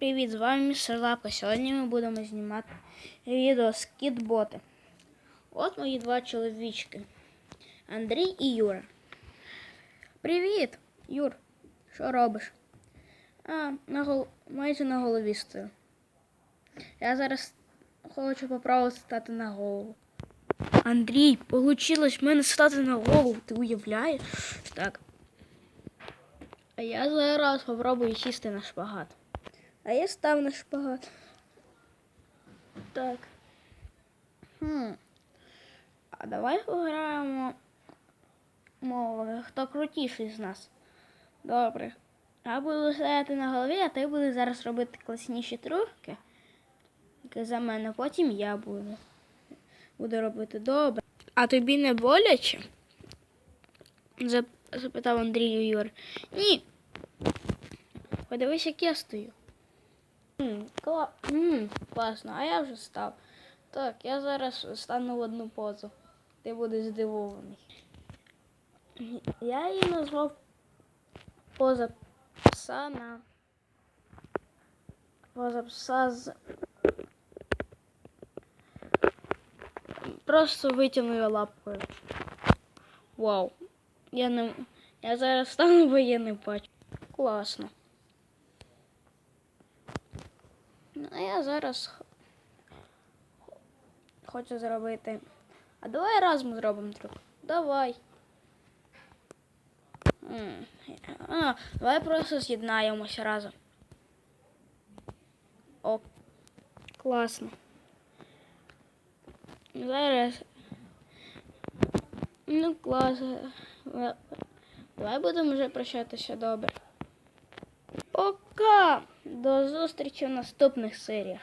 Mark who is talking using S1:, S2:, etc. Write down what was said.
S1: Привіт, з вами містер Лапка. Сьогодні ми будемо знімати відео з кітботи. От мої два чоловічки. Андрій і Юра. Привіт, Юр. Що робиш? А, на гол... майже на голові стою. Я зараз хочу попробувати стати на голову. Андрій, получилось в мене стати на голову. Ти уявляєш? Так. А я зараз попробую сісти на шпагат. А я став на шпагат. Так. Хм. А давай пограємо. Мови, хто крутіший з нас. Добре. Я буду стояти на голові, а ти будеш зараз робити класніші трюки. За мене, потім я буду. Буду робити добре. А тобі не боляче? Зап- запитав Андрій Юр. Ні. Подивись, як я стою. Кла... Класно, а я вже став. Так, я зараз стану в одну позу. Ти будеш здивований. Я її назвав поза пса на поза пса з. Просто витягнув лапкою. Вау. Я не. Я зараз стану, бо я не бачу. Класно. Ну, а я зараз хочу зробити. А давай разом зробимо трюк. Давай. А, давай просто з'єднаємося разом. О, класно. Зараз. Ну, класно. Давай будемо вже прощатися добре. Пока! До зустрічі в наступних серіях.